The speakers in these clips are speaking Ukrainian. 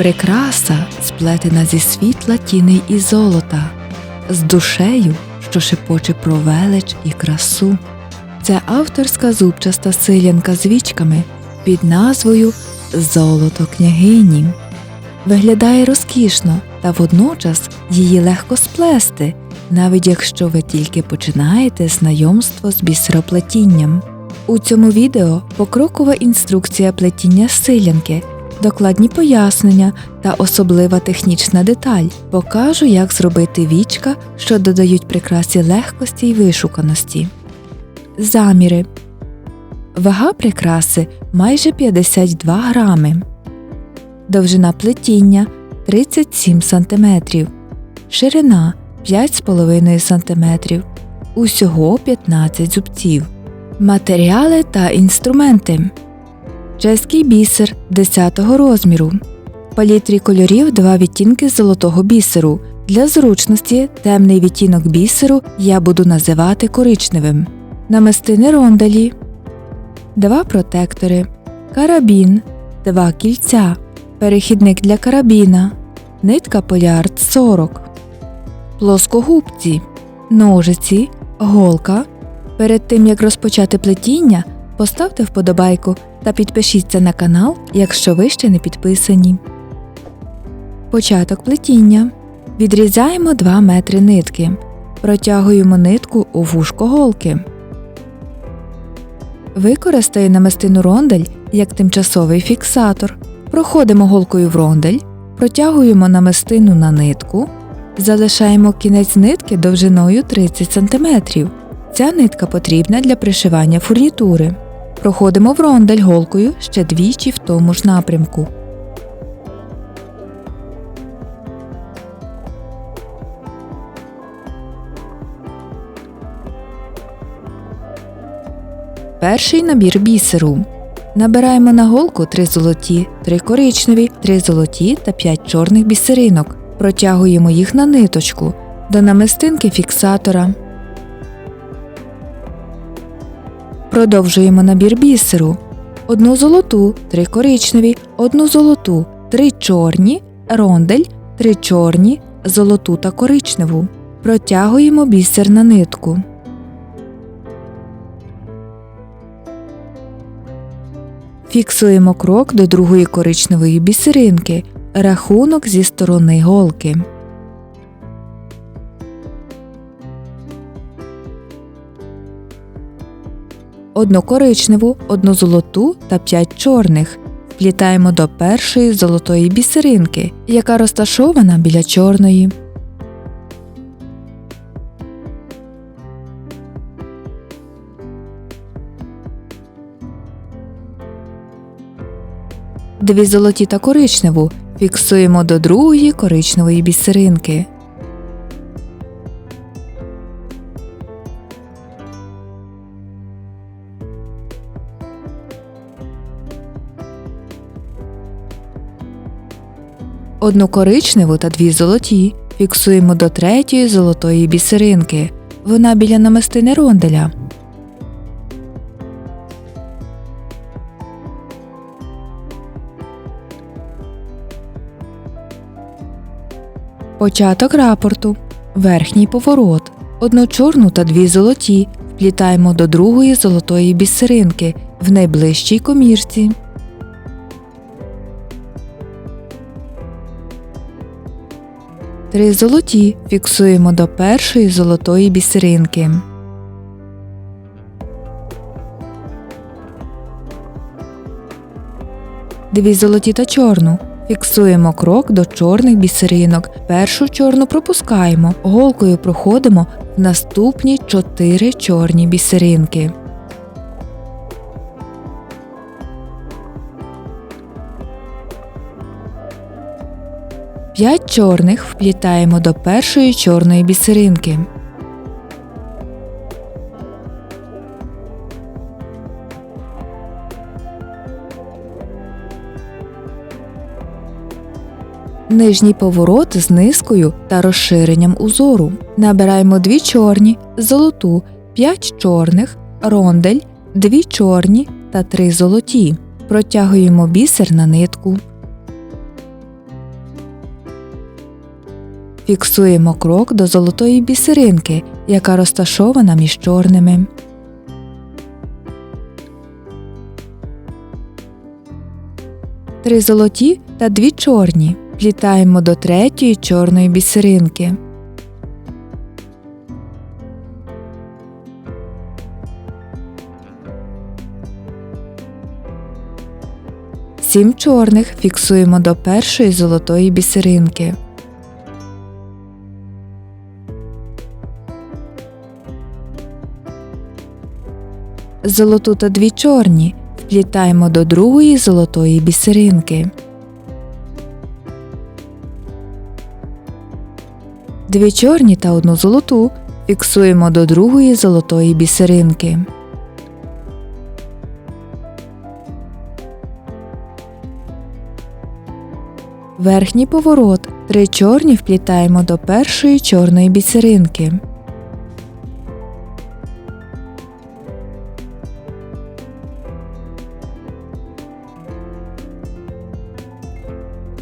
Прикраса сплетена зі світла тіней і золота, з душею, що шепоче про велич і красу. Це авторська зубчаста силянка з вічками під назвою Золото княгині. Виглядає розкішно, та водночас її легко сплести, навіть якщо ви тільки починаєте знайомство з бісероплетінням. У цьому відео покрокова інструкція плетіння силянки, докладні пояснення та особлива технічна деталь. Покажу, як зробити вічка, що додають прикрасі легкості й вишуканості. Заміри Вага прикраси майже 52 грами. Довжина плетіння 37 см. Ширина 5,5 см. Усього 15 зубців. Матеріали та інструменти. Чеський бісер 10 розміру. Палітрі кольорів два відтінки золотого бісеру. Для зручності темний відтінок бісеру я буду називати коричневим. Намистини рондалі. Два протектори. Карабін. Два кільця. Перехідник для карабіна. Нитка полярд 40. Плоскогубці. Ножиці. Голка. Перед тим як розпочати плетіння, поставте вподобайку та підпишіться на канал, якщо ви ще не підписані. Початок плетіння. Відрізаємо 2 метри нитки. Протягуємо нитку у вушко голки. Використаю намистину рондель як тимчасовий фіксатор. Проходимо голкою в рондель, протягуємо намистину на нитку, залишаємо кінець нитки довжиною 30 см. Ця нитка потрібна для пришивання фурнітури. Проходимо в рондель голкою ще двічі в тому ж напрямку. Перший набір бісеру. Набираємо на голку 3 золоті, 3 коричневі, 3 золоті та 5 чорних бісеринок. Протягуємо їх на ниточку до намистинки фіксатора. Продовжуємо набір бісеру. Одну золоту, 3 коричневі, одну золоту, 3 чорні, рондель, 3 чорні, золоту та коричневу. Протягуємо бісер на нитку. Фіксуємо крок до другої коричневої бісеринки. Рахунок зі сторони голки. Одну коричневу, одну золоту та п'ять чорних. Вплітаємо до першої золотої бісеринки, яка розташована біля чорної. Дві золоті та коричневу фіксуємо до другої коричневої бісеринки. Одну коричневу та дві золоті фіксуємо до третьої золотої бісеринки. Вона біля намистини ронделя. Початок рапорту. Верхній поворот. Одну чорну та дві золоті вплітаємо до другої золотої бісеринки в найближчій комірці. Три золоті фіксуємо до першої золотої бісеринки. Дві золоті та чорну Фіксуємо крок до чорних бісеринок. Першу чорну пропускаємо, голкою проходимо в наступні чотири чорні бісеринки. П'ять чорних вплітаємо до першої чорної бісеринки. Нижній поворот з низкою та розширенням узору. Набираємо дві чорні, золоту, п'ять чорних, рондель, дві чорні та три золоті. Протягуємо бісер на нитку. Фіксуємо крок до золотої бісеринки, яка розташована між чорними. Три золоті та дві чорні. Плітаємо до третьої чорної бісеринки. Сім чорних фіксуємо до першої золотої бісеринки. Золоту та дві чорні вплітаємо до другої золотої бісеринки. Дві чорні та одну золоту фіксуємо до другої золотої бісеринки. Верхній поворот. Три чорні вплітаємо до першої чорної бісеринки.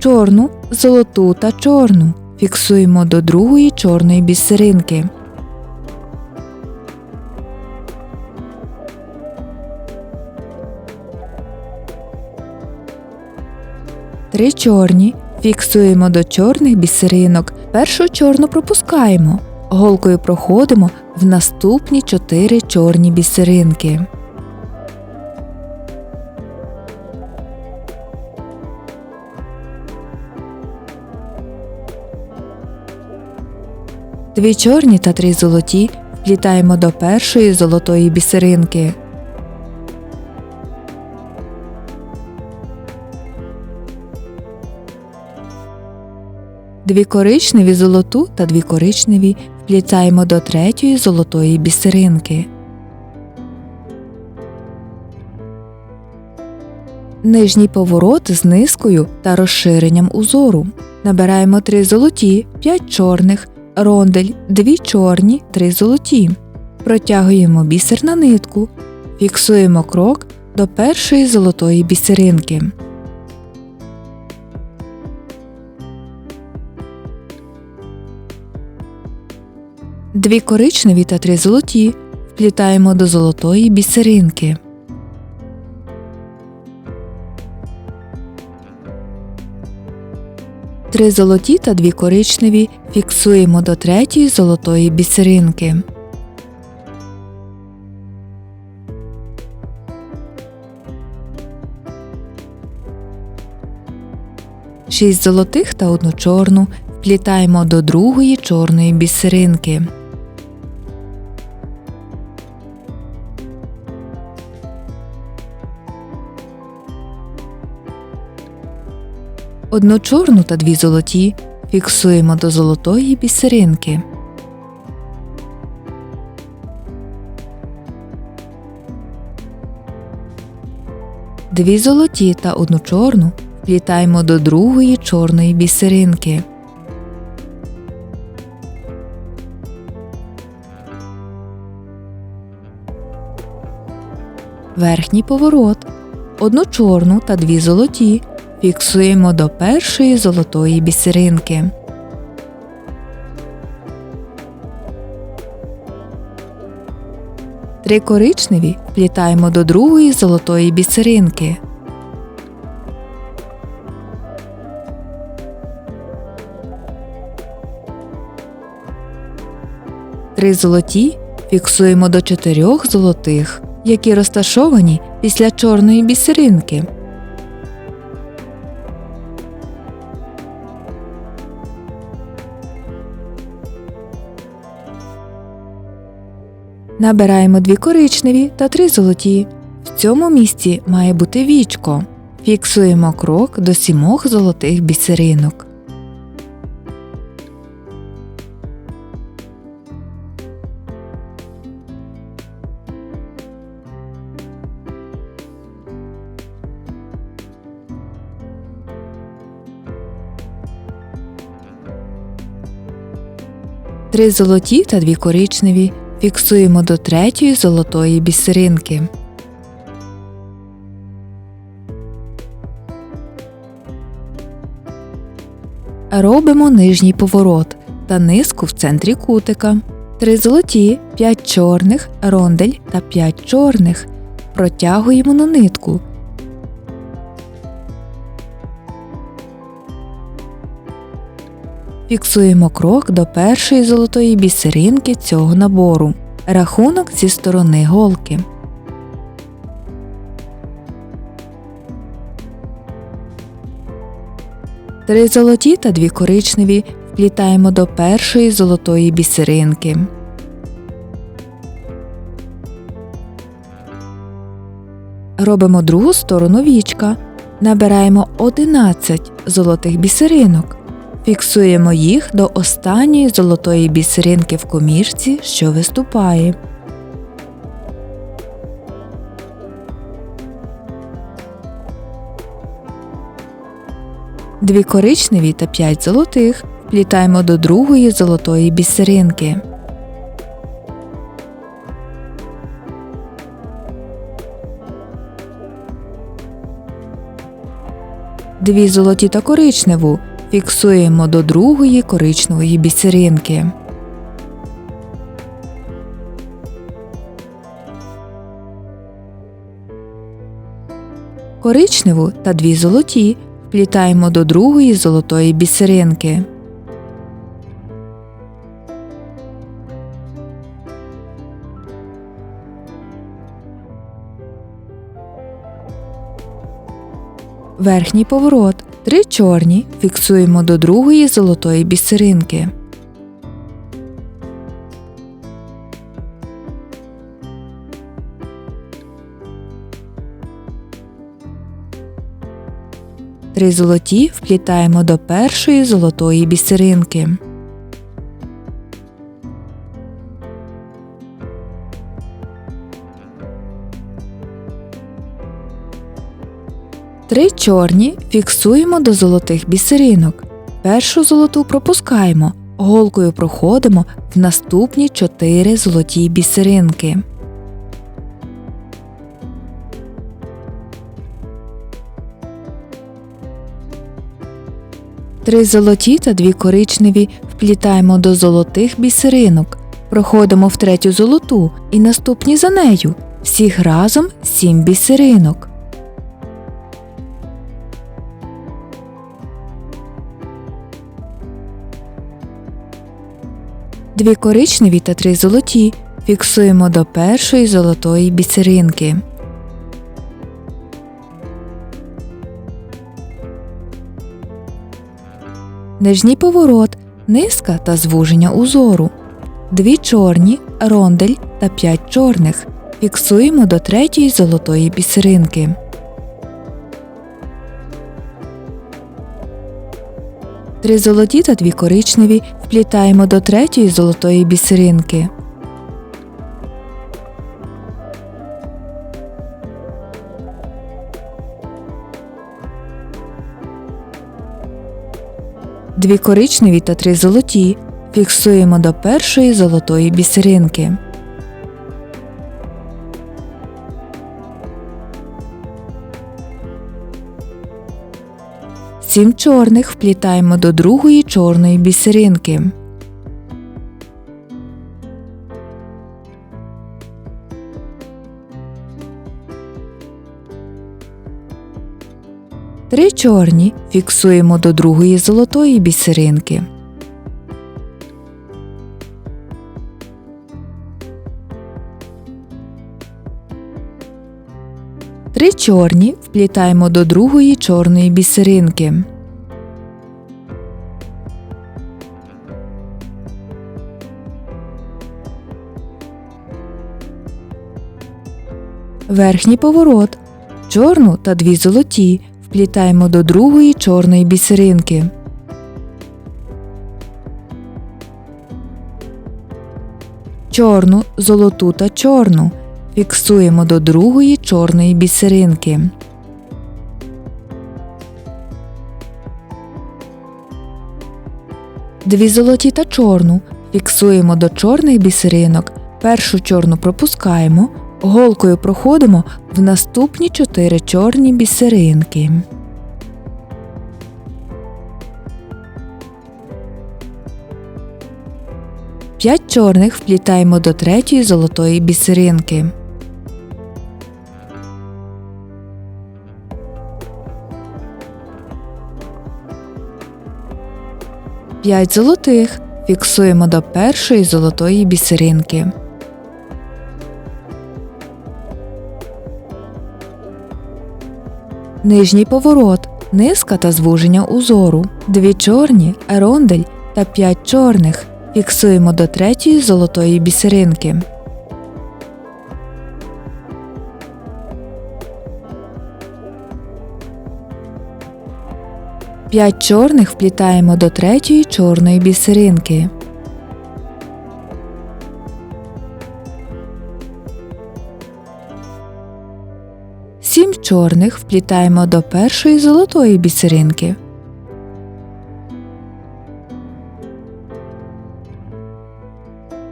Чорну, золоту та чорну фіксуємо до другої чорної бісеринки. Три чорні фіксуємо до чорних бісеринок. Першу чорну пропускаємо. Голкою проходимо в наступні чотири чорні бісеринки. Дві чорні та три золоті вплітаємо до першої золотої бісеринки. Дві коричневі золоту та дві коричневі вплітаємо до третьої золотої бісеринки. Нижній поворот з низкою та розширенням узору. Набираємо три золоті, п'ять чорних, рондель, дві чорні, три золоті. Протягуємо бісер на нитку, фіксуємо крок до першої золотої бісеринки. Дві коричневі та три золоті вплітаємо до золотої бісеринки. Три золоті та дві коричневі фіксуємо до третьої золотої бісеринки. Шість золотих та одну чорну вплітаємо до другої чорної бісеринки. Одну чорну та дві золоті фіксуємо до золотої бісеринки. Дві золоті та одну чорну вплітаємо до другої чорної бісеринки. Верхній поворот. Одну чорну та дві золоті фіксуємо до першої золотої бісеринки. Три коричневі вплітаємо до другої золотої бісеринки. Три золоті фіксуємо до чотирьох золотих, які розташовані після чорної бісеринки. Набираємо дві коричневі та три золоті. В цьому місці має бути вічко. Фіксуємо крок до сімох золотих бісеринок. Три золоті та дві коричневі фіксуємо до третьої золотої бісеринки. Робимо нижній поворот. та низку в центрі кутика. 3 золоті, 5 чорних, рондель та 5 чорних. Протягуємо на нитку. Фіксуємо крок до першої золотої бісеринки цього набору. Рахунок зі сторони голки. Три золоті та дві коричневі вплітаємо до першої золотої бісеринки. Робимо другу сторону вічка. Набираємо 11 золотих бісеринок. Фіксуємо їх до останньої золотої бісеринки в комірці, що виступає. Дві коричневі та 5 золотих вплітаємо до другої золотої бісеринки. Дві золоті та коричневу фіксуємо до другої коричневої бісеринки. Коричневу та дві золоті вплітаємо до другої золотої бісеринки. Верхній поворот. Три чорні фіксуємо до другої золотої бісеринки. Три золоті вплітаємо до першої золотої бісеринки. Три чорні фіксуємо до золотих бісеринок. Першу золоту пропускаємо, голкою проходимо в наступні чотири золоті бісеринки. Три золоті та дві коричневі вплітаємо до золотих бісеринок. Проходимо в третю золоту і наступні за нею. Всіх разом сім бісеринок. Дві коричневі та три золоті фіксуємо до першої золотої бісеринки. Нижній поворот, низка та звуження узору. Дві чорні, рондель та п'ять чорних. Фіксуємо до третьої золотої бісеринки. Три золоті та дві коричневі вплітаємо до третьої золотої бісеринки. Дві коричневі та три золоті фіксуємо до першої золотої бісеринки. Сім чорних вплітаємо до другої чорної бісеринки. Три чорні фіксуємо до другої золотої бісеринки. Чорні вплітаємо до другої чорної бісеринки. Верхній поворот. Чорну та дві золоті вплітаємо до другої чорної бісеринки. Чорну, золоту та чорну фіксуємо до другої чорної бісеринки. Дві золоті та чорну фіксуємо до чорних бісеринок. Першу чорну пропускаємо, голкою проходимо в наступні чотири чорні бісеринки. 5 чорних вплітаємо до третьої золотої бісеринки. П'ять золотих фіксуємо до першої золотої бісеринки. Нижній поворот, низка та звуження узору, дві чорні, ерондель та 5 чорних. Фіксуємо до третьої золотої бісеринки. П'ять чорних вплітаємо до третьої чорної бісеринки. Сім чорних вплітаємо до першої золотої бісеринки.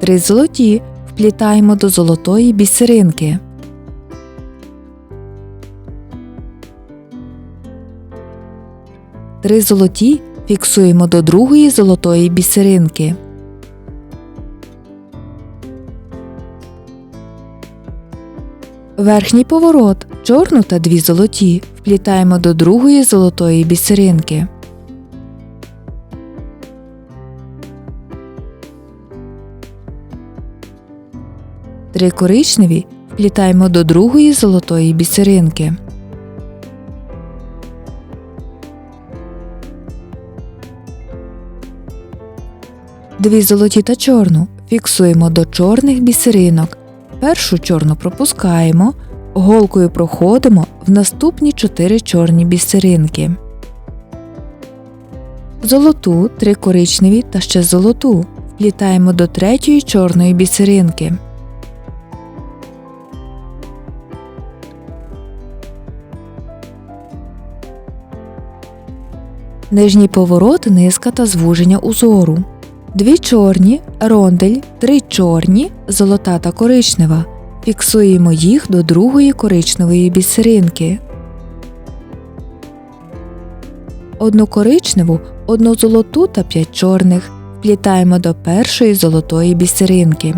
Три золоті вплітаємо до золотої бісеринки. Три золоті фіксуємо до другої золотої бісеринки. Верхній поворот чорну та дві золоті вплітаємо до другої золотої бісеринки. Три коричневі вплітаємо до другої золотої бісеринки. Дві золоті та чорну фіксуємо до чорних бісеринок. Першу чорну пропускаємо, голкою проходимо в наступні чотири чорні бісеринки. Золоту, три коричневі та ще золоту вплітаємо до третьої чорної бісеринки. Нижній поворот, низка та звуження узору. Дві чорні, рондель, три чорні, золота та коричнева. Фіксуємо їх до другої коричневої бісеринки. Одну коричневу, одну золоту та п'ять чорних вплітаємо до першої золотої бісеринки.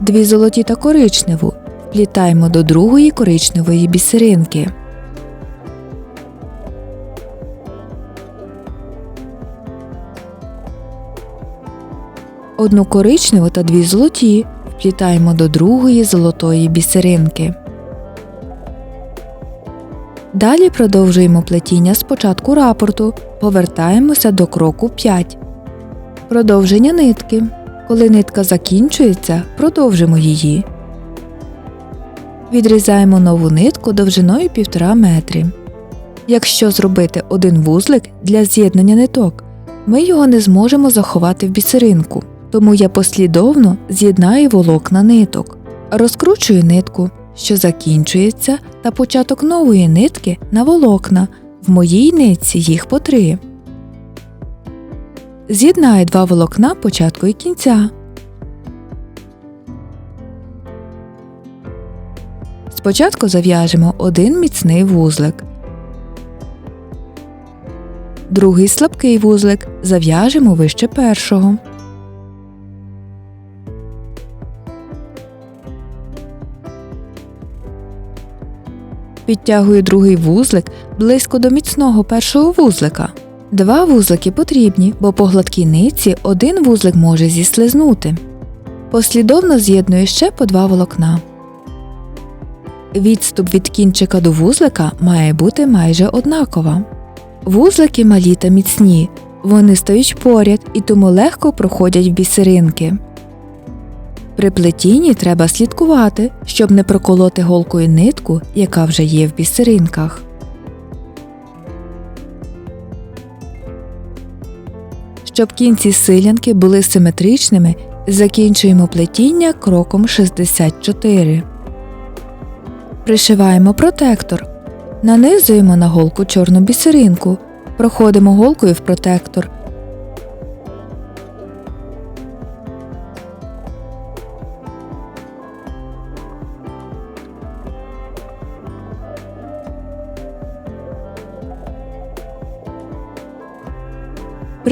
Дві золоті та коричневу вплітаємо до другої коричневої бісеринки. Одну коричневу та дві золоті вплітаємо до другої золотої бісеринки. Далі продовжуємо плетіння з початку рапорту, повертаємося до кроку 5. Продовження нитки. Коли нитка закінчується, продовжимо її. Відрізаємо нову нитку довжиною 1,5 метрі. Якщо зробити один вузлик для з'єднання ниток, ми його не зможемо заховати в бісеринку тому я послідовно з'єднаю волокна ниток, розкручую нитку, що закінчується, та початок нової нитки на волокна. В моїй нитці їх по три. З'єднаю два волокна початку і кінця. Спочатку зав'яжемо один міцний вузлик. Другий слабкий вузлик зав'яжемо вище першого. Підтягую другий вузлик близько до міцного першого вузлика. Два вузлики потрібні, бо по гладкій ниці один вузлик може зіслизнути. Послідовно з'єдную ще по два волокна. Відступ від кінчика до вузлика має бути майже однакова. Вузлики малі та міцні. Вони стають поряд і тому легко проходять в бісеринки. При плетінні треба слідкувати, щоб не проколоти голкою нитку, яка вже є в бісеринках. Щоб кінці силянки були симетричними, закінчуємо плетіння кроком 64. Пришиваємо протектор. Нанизуємо на голку чорну бісеринку. Проходимо голкою в протектор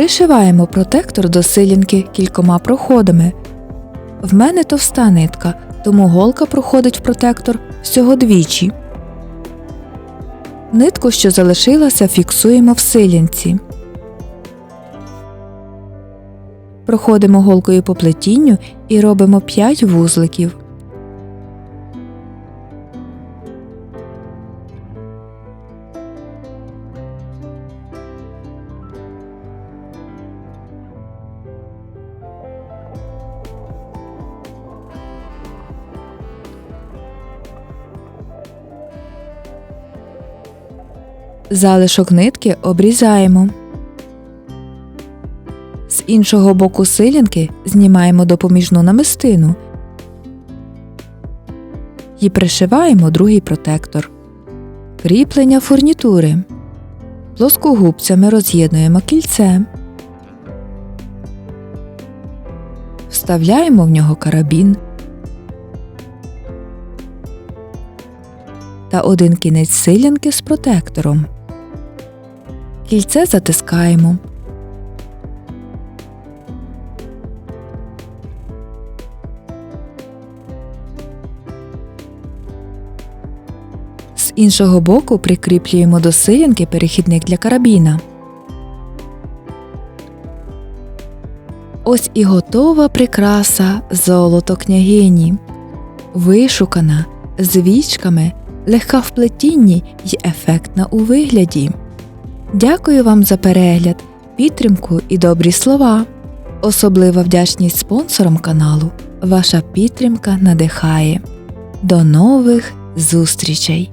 Пришиваємо протектор до силінки кількома проходами. В мене товста нитка, тому голка проходить в протектор всього двічі. Нитку, що залишилася, фіксуємо в силінці. Проходимо голкою по плетінню і робимо 5 вузликів. Залишок нитки обрізаємо. З іншого боку силінки знімаємо допоміжну намистину і пришиваємо другий протектор. Кріплення фурнітури. Плоскогубцями роз'єднуємо кільце. Вставляємо в нього карабін та один кінець силянки з протектором. Кільце затискаємо. З іншого боку прикріплюємо до силянки перехідник для карабіна. Ось і готова прикраса золото княгині. Вишукана, з вічками, легка в плетінні й ефектна у вигляді. Дякую вам за перегляд, підтримку і добрі слова. Особлива вдячність спонсорам каналу. Ваша підтримка надихає. До нових зустрічей!